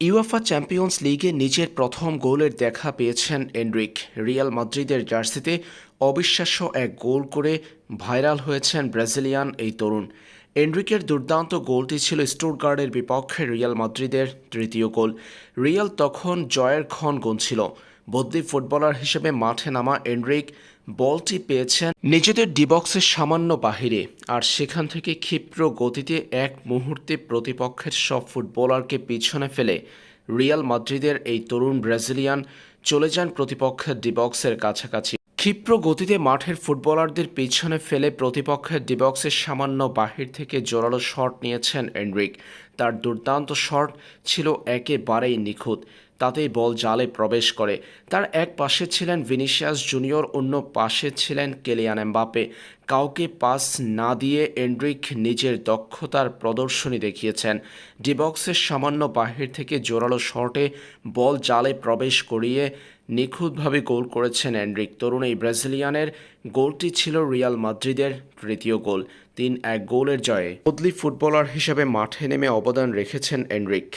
UEFA champions লিগে নিজের প্রথম গোলের দেখা পেয়েছেন এনরিক। রিয়াল মাদ্রিদের জার্সিতে অবিশ্বাস্য এক গোল করে ভাইরাল হয়েছেন ব্রাজিলিয়ান এই তরুণ। এনরিকের দুর্দান্ত গোলটি ছিল স্টুটগার্ডের বিপক্ষে রিয়াল মাদ্রিদের তৃতীয় গোল। রিয়াল তখন জয়ের ক্ষণ গুনছিল। বদলি ফুটবলার হিসেবে মাঠে নামা এনরিক বলটি পেয়েছেন নিজেদের ডিবক্সের সামান্য বাহিরে আর সেখান থেকে ক্ষিপ্র গতিতে এক মুহূর্তে প্রতিপক্ষের সব ফুটবলারকে পিছনে ফেলে রিয়াল মাদ্রিদের এই তরুণ ব্রাজিলিয়ান চলে যান প্রতিপক্ষের ডিবক্সের কাছাকাছি। ক্ষিপ্র গতিতে মাঠের ফুটবলারদের পিছনে ফেলে প্রতিপক্ষের ডিবক্সের সামান্য বাহির থেকে জোরালো শট নিয়েছেন এনরিক। তার দুর্দান্ত শট ছিল একেবারেই নিখুঁত। তাতেই বল জালে প্রবেশ করে। তার এক পাশে ছিলেন ভিনিসিয়াস জুনিয়র, অন্য পাশে ছিলেন কেলিয়ান এমবাপে কাউকে পাস না দিয়ে এন্ড্রিক নিজের দক্ষতার প্রদর্শনী দেখিয়েছেন। ডিবক্সের সামান্য বাহির থেকে জোরালো শর্টে বল জালে প্রবেশ করিয়ে নিখুঁতভাবে গোল করেছেন এন্ড্রিক। তরুণ এই ব্রাজিলিয়ানের গোলটি ছিল রিয়াল মাদ্রিদের তৃতীয় গোল। তিন এক গোলের জয়ে বদলি ফুটবলার হিসেবে মাঠে নেমে অবদান রেখেছেন এন্ড্রিক।